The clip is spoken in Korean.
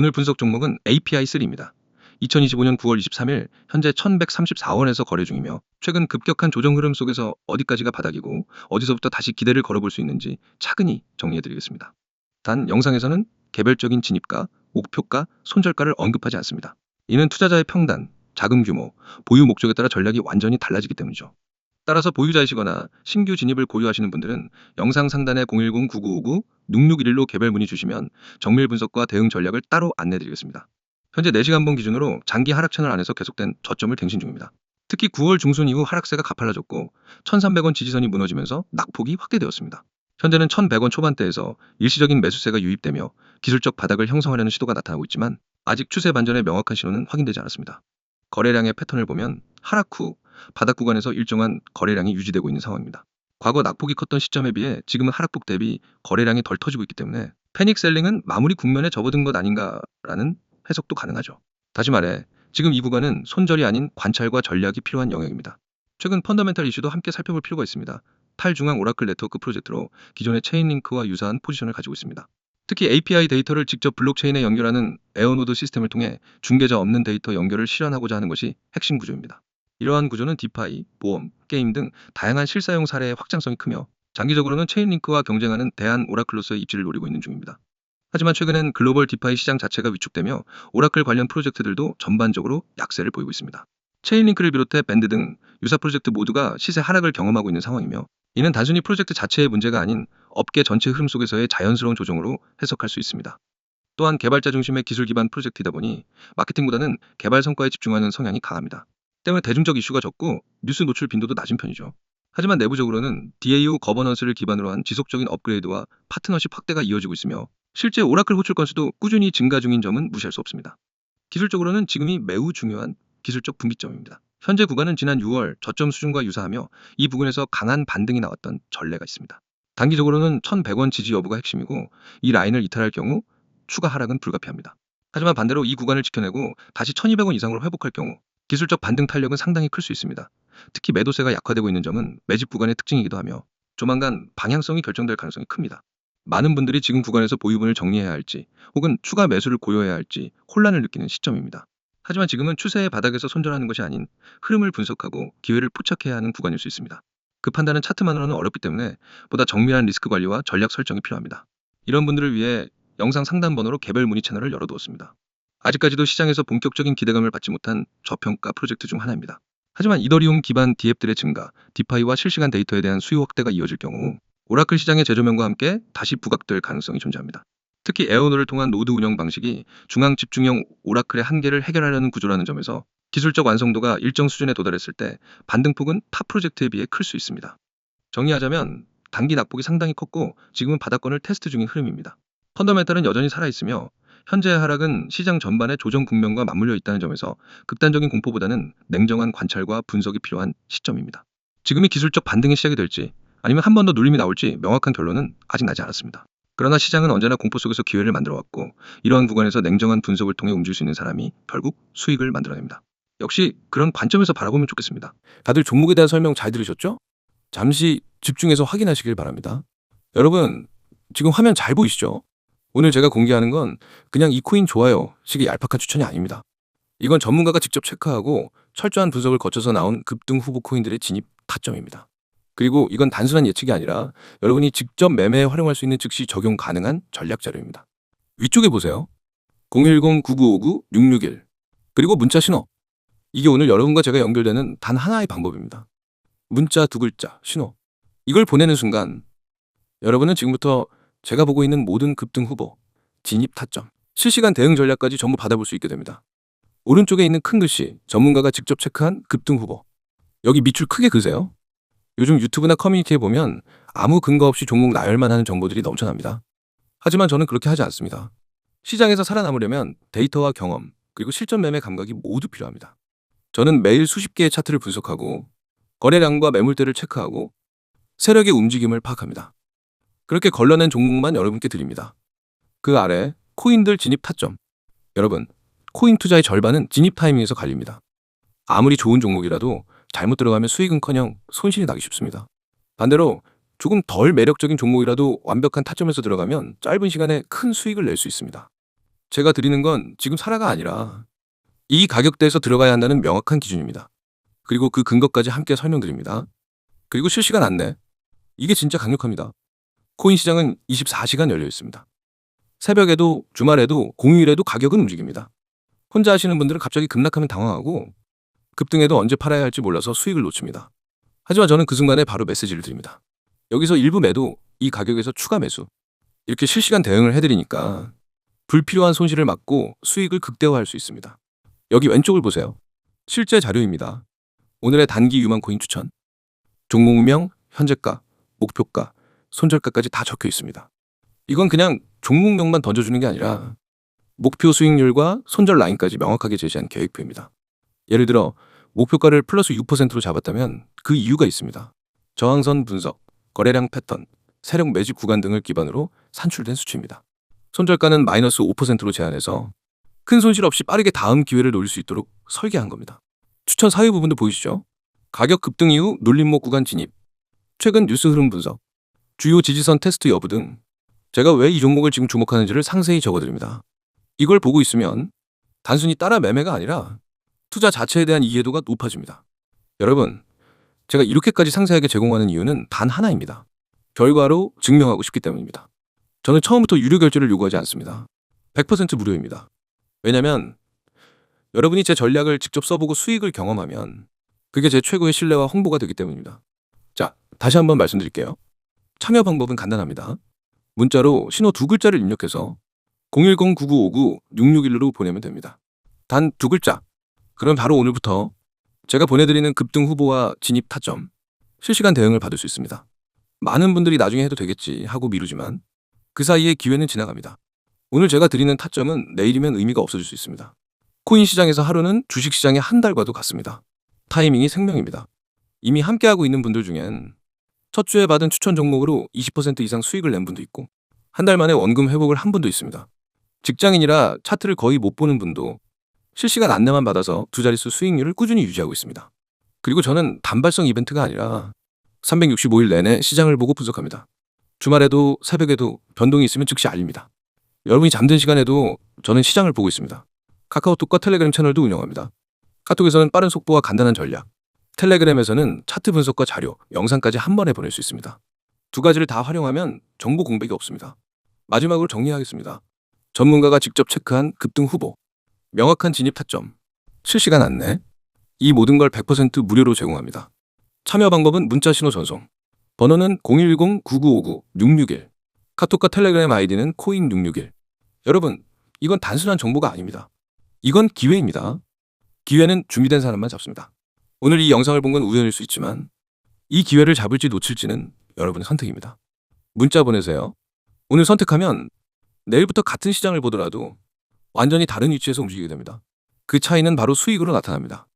오늘 분석 종목은 API3입니다. 2025년 9월 23일 현재 1134원에서 거래 중이며 최근 급격한 조정 흐름 속에서 어디까지가 바닥이고 어디서부터 다시 기대를 걸어볼 수 있는지 차근히 정리해드리겠습니다. 단 영상에서는 개별적인 진입가, 목표가, 손절가를 언급하지 않습니다. 이는 투자자의 평단, 자금 규모, 보유 목적에 따라 전략이 완전히 달라지기 때문이죠. 따라서 보유자이시거나 신규 진입을 고려하시는 분들은 영상 상단의 010-9959 6611로 개별 문의 주시면 정밀 분석과 대응 전략을 따로 안내드리겠습니다. 현재 4시간 본 기준으로 장기 하락 채널 안에서 계속된 저점을 갱신 중입니다. 특히 9월 중순 이후 하락세가 가팔라졌고 1300원 지지선이 무너지면서 낙폭이 확대되었습니다. 현재는 1100원 초반대에서 일시적인 매수세가 유입되며 기술적 바닥을 형성하려는 시도가 나타나고 있지만 아직 추세 반전의 명확한 신호는 확인되지 않았습니다. 거래량의 패턴을 보면 하락 후 바닥 구간에서 일정한 거래량이 유지되고 있는 상황입니다. 과거 낙폭이 컸던 시점에 비해 지금은 하락폭 대비 거래량이 덜 터지고 있기 때문에 패닉 셀링은 마무리 국면에 접어든 것 아닌가라는 해석도 가능하죠. 다시 말해 지금 이 구간은 손절이 아닌 관찰과 전략이 필요한 영역입니다. 최근 펀더멘탈 이슈도 함께 살펴볼 필요가 있습니다. 탈중앙 오라클 네트워크 프로젝트로 기존의 체인링크와 유사한 포지션을 가지고 있습니다. 특히 API 데이터를 직접 블록체인에 연결하는 에어노드 시스템을 통해 중개자 없는 데이터 연결을 실현하고자 하는 것이 핵심 구조입니다. 이러한 구조는 디파이, 보험, 게임 등 다양한 실사용 사례의 확장성이 크며 장기적으로는 체인링크와 경쟁하는 대한 오라클로서의 입지를 노리고 있는 중입니다. 하지만 최근엔 글로벌 디파이 시장 자체가 위축되며 오라클 관련 프로젝트들도 전반적으로 약세를 보이고 있습니다. 체인링크를 비롯해 밴드 등 유사 프로젝트 모두가 시세 하락을 경험하고 있는 상황이며 이는 단순히 프로젝트 자체의 문제가 아닌 업계 전체 흐름 속에서의 자연스러운 조정으로 해석할 수 있습니다. 또한 개발자 중심의 기술 기반 프로젝트이다 보니 마케팅보다는 개발 성과에 집중하는 성향이 강합니다. 때문에 대중적 이슈가 적고 뉴스 노출 빈도도 낮은 편이죠. 하지만 내부적으로는 DAO 거버넌스를 기반으로 한 지속적인 업그레이드와 파트너십 확대가 이어지고 있으며 실제 오라클 호출 건수도 꾸준히 증가 중인 점은 무시할 수 없습니다. 기술적으로는 지금이 매우 중요한 기술적 분기점입니다. 현재 구간은 지난 6월 저점 수준과 유사하며 이 부근에서 강한 반등이 나왔던 전례가 있습니다. 단기적으로는 1,100원 지지 여부가 핵심이고 이 라인을 이탈할 경우 추가 하락은 불가피합니다. 하지만 반대로 이 구간을 지켜내고 다시 1,200원 이상으로 회복할 경우 기술적 반등 탄력은 상당히 클 수 있습니다. 특히 매도세가 약화되고 있는 점은 매집 구간의 특징이기도 하며 조만간 방향성이 결정될 가능성이 큽니다. 많은 분들이 지금 구간에서 보유분을 정리해야 할지 혹은 추가 매수를 고려해야 할지 혼란을 느끼는 시점입니다. 하지만 지금은 추세의 바닥에서 손절하는 것이 아닌 흐름을 분석하고 기회를 포착해야 하는 구간일 수 있습니다. 그 판단은 차트만으로는 어렵기 때문에 보다 정밀한 리스크 관리와 전략 설정이 필요합니다. 이런 분들을 위해 영상 상단 번호로 개별 문의 채널을 열어두었습니다. 아직까지도 시장에서 본격적인 기대감을 받지 못한 저평가 프로젝트 중 하나입니다. 하지만 이더리움 기반 디앱들의 증가, 디파이와 실시간 데이터에 대한 수요 확대가 이어질 경우 오라클 시장의 재조명과 함께 다시 부각될 가능성이 존재합니다. 특히 에어노를 통한 노드 운영 방식이 중앙 집중형 오라클의 한계를 해결하려는 구조라는 점에서 기술적 완성도가 일정 수준에 도달했을 때 반등폭은 타 프로젝트에 비해 클 수 있습니다. 정리하자면 단기 낙폭이 상당히 컸고 지금은 바닥권을 테스트 중인 흐름입니다. 펀더멘탈은 여전히 살아있으며 현재의 하락은 시장 전반의 조정 국면과 맞물려 있다는 점에서 극단적인 공포보다는 냉정한 관찰과 분석이 필요한 시점입니다. 지금이 기술적 반등의 시작이 될지 아니면 한 번 더 눌림이 나올지 명확한 결론은 아직 나지 않았습니다. 그러나 시장은 언제나 공포 속에서 기회를 만들어 왔고 이러한 구간에서 냉정한 분석을 통해 움직일 수 있는 사람이 결국 수익을 만들어냅니다. 역시 그런 관점에서 바라보면 좋겠습니다. 다들 종목에 대한 설명 잘 들으셨죠? 잠시 집중해서 확인하시길 바랍니다. 여러분, 지금 화면 잘 보이시죠? 오늘 제가 공개하는 건 그냥 이 코인 좋아요 식의 얄팍한 추천이 아닙니다. 이건 전문가가 직접 체크하고 철저한 분석을 거쳐서 나온 급등 후보 코인들의 진입 타점입니다. 그리고 이건 단순한 예측이 아니라 여러분이 직접 매매에 활용할 수 있는 즉시 적용 가능한 전략 자료입니다. 위쪽에 보세요. 010-9959-661 그리고 문자 신호. 이게 오늘 여러분과 제가 연결되는 단 하나의 방법입니다. 문자 두 글자, 신호. 이걸 보내는 순간 여러분은 지금부터 제가 보고 있는 모든 급등 후보, 진입 타점, 실시간 대응 전략까지 전부 받아볼 수 있게 됩니다. 오른쪽에 있는 큰 글씨, 전문가가 직접 체크한 급등 후보. 여기 밑줄 크게 그세요. 요즘 유튜브나 커뮤니티에 보면 아무 근거 없이 종목 나열만 하는 정보들이 넘쳐납니다. 하지만 저는 그렇게 하지 않습니다. 시장에서 살아남으려면 데이터와 경험, 그리고 실전 매매 감각이 모두 필요합니다. 저는 매일 수십 개의 차트를 분석하고 거래량과 매물대를 체크하고 세력의 움직임을 파악합니다. 그렇게 걸러낸 종목만 여러분께 드립니다. 그 아래 코인들 진입 타점. 여러분, 코인 투자의 절반은 진입 타이밍에서 갈립니다. 아무리 좋은 종목이라도 잘못 들어가면 수익은커녕 손실이 나기 쉽습니다. 반대로 조금 덜 매력적인 종목이라도 완벽한 타점에서 들어가면 짧은 시간에 큰 수익을 낼 수 있습니다. 제가 드리는 건 지금 사라가 아니라 이 가격대에서 들어가야 한다는 명확한 기준입니다. 그리고 그 근거까지 함께 설명드립니다. 그리고 실시간 안내. 이게 진짜 강력합니다. 코인 시장은 24시간 열려 있습니다. 새벽에도 주말에도 공휴일에도 가격은 움직입니다. 혼자 하시는 분들은 갑자기 급락하면 당황하고 급등해도 언제 팔아야 할지 몰라서 수익을 놓칩니다. 하지만 저는 그 순간에 바로 메시지를 드립니다. 여기서 일부 매도, 이 가격에서 추가 매수. 이렇게 실시간 대응을 해드리니까 불필요한 손실을 막고 수익을 극대화할 수 있습니다. 여기 왼쪽을 보세요. 실제 자료입니다. 오늘의 단기 유망 코인 추천. 종목명, 현재가, 목표가, 손절가까지 다 적혀 있습니다. 이건 그냥 종목명만 던져주는 게 아니라 목표 수익률과 손절 라인까지 명확하게 제시한 계획표입니다. 예를 들어 목표가를 플러스 6%로 잡았다면 그 이유가 있습니다. 저항선 분석, 거래량 패턴, 세력 매집 구간 등을 기반으로 산출된 수치입니다. 손절가는 마이너스 5%로 제한해서 큰 손실 없이 빠르게 다음 기회를 노릴 수 있도록 설계한 겁니다. 추천 사유 부분도 보이시죠? 가격 급등 이후 눌림목 구간 진입, 최근 뉴스 흐름 분석, 주요 지지선 테스트 여부 등 제가 왜 이 종목을 지금 주목하는지를 상세히 적어드립니다. 이걸 보고 있으면 단순히 따라 매매가 아니라 투자 자체에 대한 이해도가 높아집니다. 여러분, 제가 이렇게까지 상세하게 제공하는 이유는 단 하나입니다. 결과로 증명하고 싶기 때문입니다. 저는 처음부터 유료 결제를 요구하지 않습니다. 100% 무료입니다. 왜냐면 여러분이 제 전략을 직접 써보고 수익을 경험하면 그게 제 최고의 신뢰와 홍보가 되기 때문입니다. 자, 다시 한번 말씀드릴게요. 참여 방법은 간단합니다. 문자로 신호 두 글자를 입력해서 010-9959-661로 보내면 됩니다. 단 두 글자. 그럼 바로 오늘부터 제가 보내드리는 급등 후보와 진입 타점, 실시간 대응을 받을 수 있습니다. 많은 분들이 나중에 해도 되겠지 하고 미루지만 그 사이에 기회는 지나갑니다. 오늘 제가 드리는 타점은 내일이면 의미가 없어질 수 있습니다. 코인 시장에서 하루는 주식 시장의 한 달과도 같습니다. 타이밍이 생명입니다. 이미 함께하고 있는 분들 중엔 첫 주에 받은 추천 종목으로 20% 이상 수익을 낸 분도 있고 한 달 만에 원금 회복을 한 분도 있습니다. 직장인이라 차트를 거의 못 보는 분도 실시간 안내만 받아서 두 자릿수 수익률을 꾸준히 유지하고 있습니다. 그리고 저는 단발성 이벤트가 아니라 365일 내내 시장을 보고 분석합니다. 주말에도 새벽에도 변동이 있으면 즉시 알립니다. 여러분이 잠든 시간에도 저는 시장을 보고 있습니다. 카카오톡과 텔레그램 채널도 운영합니다. 카톡에서는 빠른 속보와 간단한 전략, 텔레그램에서는 차트 분석과 자료, 영상까지 한 번에 보낼 수 있습니다. 두 가지를 다 활용하면 정보 공백이 없습니다. 마지막으로 정리하겠습니다. 전문가가 직접 체크한 급등 후보, 명확한 진입 타점, 실시간 안내, 이 모든 걸 100% 무료로 제공합니다. 참여 방법은 문자 신호 전송, 번호는 010-9959-661, 카톡과 텔레그램 아이디는 코인661. 여러분, 이건 단순한 정보가 아닙니다. 이건 기회입니다. 기회는 준비된 사람만 잡습니다. 오늘 이 영상을 본 건 우연일 수 있지만 이 기회를 잡을지 놓칠지는 여러분의 선택입니다. 문자 보내세요. 오늘 선택하면 내일부터 같은 시장을 보더라도 완전히 다른 위치에서 움직이게 됩니다. 그 차이는 바로 수익으로 나타납니다.